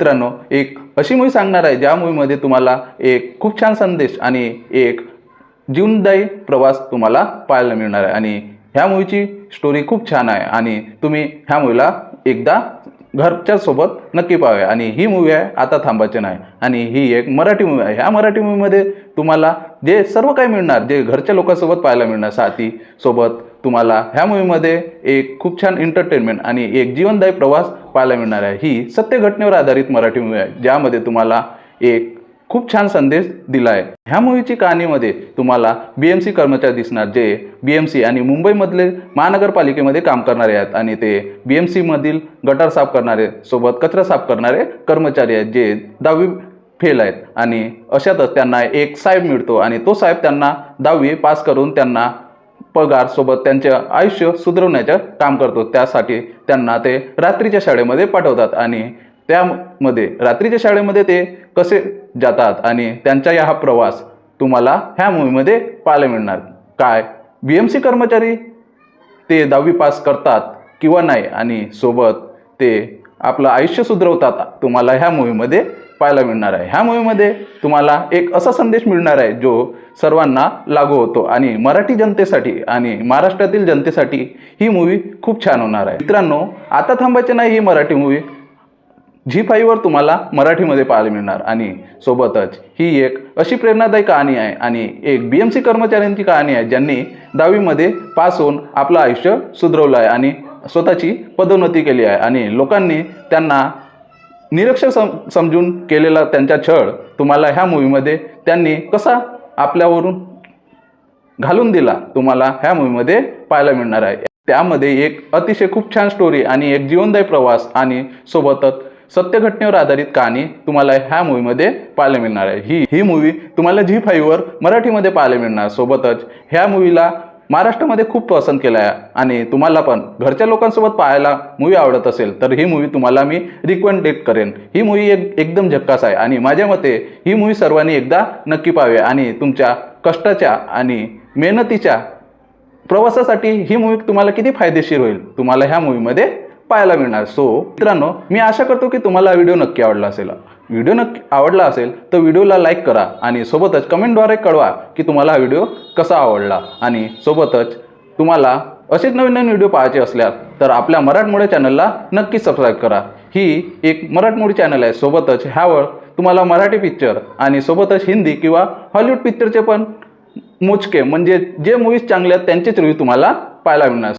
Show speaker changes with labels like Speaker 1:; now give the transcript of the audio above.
Speaker 1: मित्रांनो एक अशी मूवी सांगणार आहे ज्या मूवीमध्ये तुम्हाला एक खूप छान संदेश आणि एक जीवनदायी प्रवास तुम्हाला पाहायला मिळणार आहे. आणि ह्या मूवीची स्टोरी खूप छान आहे आणि तुम्ही ह्या मूवीला एकदा घरच्या सोबत नक्की पाहावे आणि ही मूवी आहे आता थांबायचे नाही. आणि ही एक मराठी मूवी आहे. ह्या मराठी मूवीमध्ये तुम्हाला जे सर्व काही मिळणार जे घरच्या लोकांसोबत पाहायला मिळणार साथी सोबत तुम्हाला ह्या मूवीमध्ये एक खूप छान एंटरटेनमेंट आणि एक जीवनदायी प्रवास पाहायला मिळणार आहे. ही सत्य घटनेवर आधारित मराठी मूवी आहे ज्यामध्ये तुम्हाला एक खूप छान संदेश दिला आहे ह्या मूवीची कहाणीमध्ये तुम्हाला बी एम सी कर्मचारी दिसणार जे बी एम सी आणि मुंबईमधले महानगरपालिकेमध्ये काम करणारे आहेत आणि ते बी एम सीमधील गटार साफ करणारे सोबत कचरा साफ करणारे कर्मचारी आहेत जे दहावी फेल आहेत. आणि अशातच त्यांना एक साहेब मिळतो आणि तो साहेब त्यांना दहावी पास करून त्यांना पगार सोबत त्यांचे आयुष्य सुधरवण्याचं काम करतो. त्यासाठी त्यांना ते रात्रीच्या शाळेमध्ये पाठवतात आणि त्यामध्ये रात्रीच्या शाळेमध्ये ते कसे जातात आणि त्यांचा या हा प्रवास तुम्हाला ह्या मूवीमध्ये पाहायला मिळणार. काय? बी एम सी कर्मचारी ते दहावी पास करतात किंवा नाही आणि सोबत ते आपलं आयुष्य सुधरवतात तुम्हाला ह्या मूवीमध्ये पाहायला मिळणार आहे. ह्या मूवीमध्ये तुम्हाला एक असा संदेश मिळणार आहे जो सर्वांना लागू होतो आणि मराठी जनतेसाठी आणि महाराष्ट्रातील जनतेसाठी ही मूवी खूप छान होणार आहे. मित्रांनो आता थांबायचे नाही ही मराठी मूवी झी फाईव्हवर तुम्हाला मराठीमध्ये पाहायला मिळणार आणि सोबतच ही एक अशी प्रेरणादायी कहाणी आहे आणि एक बी एम सी कर्मचाऱ्यांची कहाणी आहे ज्यांनी दहावीमध्ये पास होऊन आपलं आयुष्य सुधरवलं आहे आणि स्वतःची पदोन्नती केली आहे आणि लोकांनी त्यांना निरक्षर सम समजून केलेला त्यांचा छळ तुम्हाला ह्या मूवीमध्ये त्यांनी कसा आपल्यावरून घालून दिला तुम्हाला ह्या मूवीमध्ये पाहायला मिळणार आहे. त्यामध्ये एक अतिशय खूप छान स्टोरी आणि एक जीवनदायी प्रवास आणि सोबतच सत्यघटनेवर आधारित कहाणी तुम्हाला ह्या मूवीमध्ये पाहायला मिळणार आहे. ही ही मूवी तुम्हाला झी फाईव्हवर मराठीमध्ये पाहायला मिळणार. सोबतच ह्या मूवीला महाराष्ट्रामध्ये खूप पसंत केला आहे आणि तुम्हाला पण. घरच्या लोकांसोबत पाहायला मूवी आवडत असेल तर ही मूवी तुम्हाला मी रिकमेंडेड करेन. ही मूवी एक एकदम झक्कास आहे. आणि माझ्या मते ही मूवी सर्वांनी एकदा नक्की पाहावी. आणि तुमच्या कष्टाच्या आणि मेहनतीच्या प्रवासासाठी ही मूवी तुम्हाला किती फायदेशीर होईल तुम्हाला ह्या मूवीमध्ये पाहायला मिळणार. सो मित्रांनो मी आशा करतो की तुम्हाला हा व्हिडिओ नक्की आवडला असेल. व्हिडिओ नक्की आवडला असेल तर व्हिडिओला लाईक करा आणि सोबतच कमेंटद्वारे कळवा की तुम्हाला हा व्हिडिओ कसा आवडला. आणि सोबतच तुम्हाला असेच नवीन नवीन व्हिडिओ पाहायचे असल्यास तर आपल्या मराठमोळे चॅनलला नक्की सबस्क्राईब करा. ही एक मराठमोळी चॅनल आहे. सोबतच ह्यावर तुम्हाला मराठी पिक्चर आणि सोबतच हिंदी किंवा हॉलिवूड पिक्चरचे पण मोजके म्हणजे जे मूवीज चांगले आहेत त्यांचेच रिव्ह्यू तुम्हाला पाहायला मिळणार.